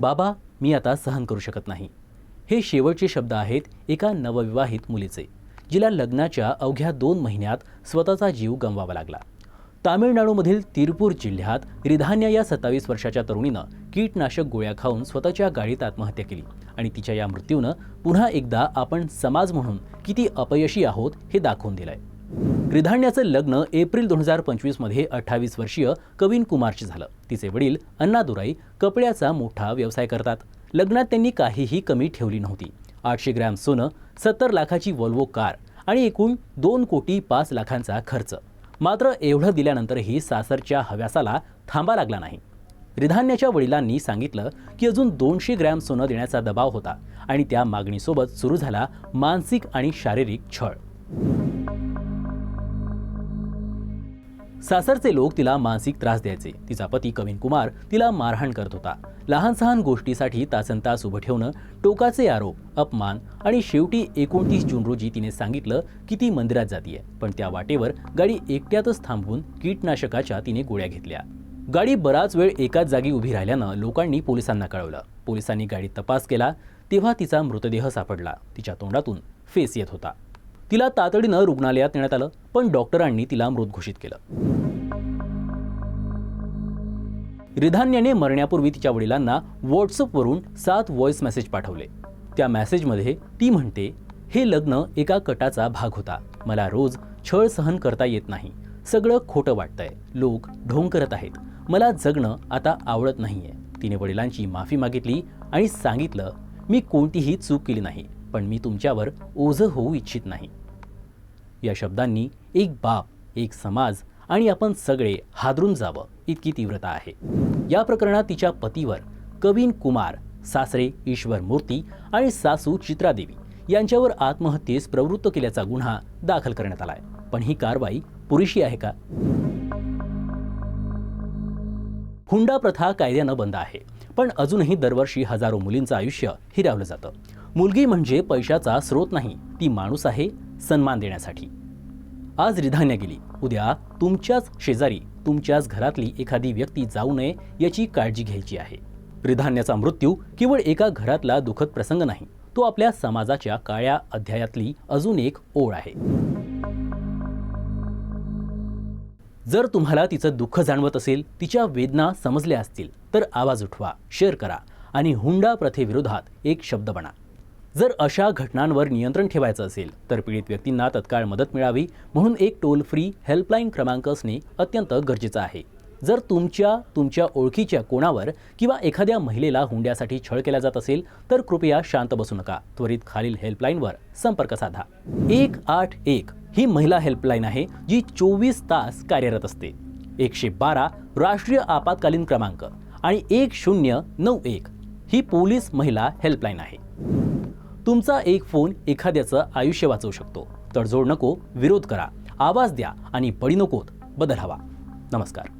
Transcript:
बाबा मी आता सहन करू शकत नाही. हे शेवटचे शब्द आहेत एका नवविवाहित मुलीचे जिला लग्नाच्या अवघ्या दोन महिन्यात स्वतःचा जीव गमवावा लागला. तामिळनाडूमधील तिरपूर जिल्ह्यात रिधान्या या सत्तावीस वर्षाच्या तरुणीनं कीटनाशक गोळ्या खाऊन स्वतःच्या गाडीत आत्महत्या केली आणि तिच्या या मृत्यूनं पुन्हा एकदा आपण समाज म्हणून किती अपयशी आहोत हे दाखवून दिलंय. ग्रिधान्याचं लग्न एप्रिल दोन हजार पंचवीसमध्ये अठ्ठावीस वर्षीय कवीन कुमारशी झालं. तिचे वडील अण्णादुराई कपड्याचा मोठा व्यवसाय करतात. लग्नात त्यांनी काहीही कमी ठेवली नव्हती. आठशे ग्रॅम सोनं सत्तर लाखाची वॉल्वो कार आणि एकूण दोन कोटी पाच लाखांचा खर्च. मात्र एवढं दिल्यानंतरही सासरच्या हव्यासाला थांबा लागला नाही. रिधान्याच्या वडिलांनी सांगितलं की अजून दोनशे ग्रॅम सोनं देण्याचा दबाव होता आणि त्या मागणीसोबत सुरू झाला मानसिक आणि शारीरिक छळ. सासरचे लोक तिला मानसिक त्रास द्यायचे. तिचा पती कविन कुमार तिला मारहाण करत होता. लहान सहान गोष्टीसाठी तासन तास उभं ठेवणं टोकाचे आरोप अपमान आणि शेवटी एकोणतीस जून रोजी तिने सांगितलं की ती मंदिरात जातीये. पण त्या वाटेवर गाडी एकट्यातच थांबवून कीटनाशकाच्या तिने गोळ्या घेतल्या. गाडी बराच वेळ एकाच जागी उभी राहिल्यानं लोकांनी पोलिसांना कळवलं. पोलिसांनी गाडीत तपास केला तेव्हा तिचा मृतदेह सापडला. तिच्या तोंडातून फेस येत होता. तिला तातडीनं रुग्णालयात नेण्यात आलं पण डॉक्टरांनी तिला मृत घोषित केलं. रिधान्याने मरण्यापूर्वी तिच्या वडिलांना व्हॉट्सअपवरून सात व्हॉइस मेसेज पाठवले. त्या मेसेजमध्ये ती म्हणते हे लग्न एका कटाचा भाग होता. मला रोज छळ सहन करता येत नाही. सगळं खोटं वाटतंय. लोक ढोंग करत आहेत. मला जगणं आता आवडत नाहीये. तिने वडिलांची माफी मागितली आणि सांगितलं मी कोणतीही चूक केली नाही पण मी तुमच्यावर ओझं होऊ इच्छित नाही. या शब्दांनी एक बाप एक समाज आणि आपण सगळे हादरून जावं इतकी तीव्रता आहे. या प्रकरणात तिच्या पतीवर कवीन कुमार सासरे ईश्वर मूर्ती आणि सासू चित्रादेवी यांच्यावर आत्महत्येस प्रवृत्त केल्याचा गुन्हा दाखल करण्यात आलाय. पण ही कारवाई पुरेशी आहे का? हुंडा प्रथा कायद्यानं बंद आहे. पण अजूनही दरवर्षी हजारो मुलींचं आयुष्य हिरावलं जातं. मुलगी म्हणजे पैशाचा स्रोत नाही ती माणूस आहे सन्मान देण्यासाठी. आज रिधान्या गेली. उद्या तुमच्याच शेजारी तुमच्याच घरातली एखादी व्यक्ती जाऊ नये याची काळजी घ्यायची आहे. रिधान्याचा मृत्यू केवळ एका घरातला दुःखद प्रसंग नाही तो आपल्या समाजाच्या काळ्या अध्यायातली अजून एक ओळ आहे. जर तुम्हाला तिचं दुःख जाणवत असेल तिच्या वेदना समजल्या असतील तर आवाज उठवा शेअर करा आणि हुंडा प्रथेविरोधात एक शब्द बना. जर अशा घटनांवर नियंत्रण ठेवायचं असेल तर पीडित व्यक्तींना तत्काळ मदत मिळावी म्हणून एक टोल फ्री हेल्पलाईन क्रमांक असणे अत्यंत गरजेचं आहे. जर तुमच्या तुमच्या ओळखीच्या कोणावर किंवा एखाद्या महिलेला हुंड्यासाठी छळ केला जात असेल तर कृपया शांत बसू नका. त्वरित खालील हेल्पलाईनवर संपर्क साधा. एक आठ एक ही महिला हेल्पलाईन आहे जी चोवीस तास कार्यरत असते. एकशे बारा राष्ट्रीय आपत्कालीन क्रमांक आणि एक शून्य नऊ एक ही पोलीस महिला हेल्पलाईन आहे. तुमचा एक फोन एखाद्याचं आयुष्य वाचवू शकतो. तडजोड नको विरोध करा. आवाज द्या आणि बळी नकोत बदल हवा. नमस्कार.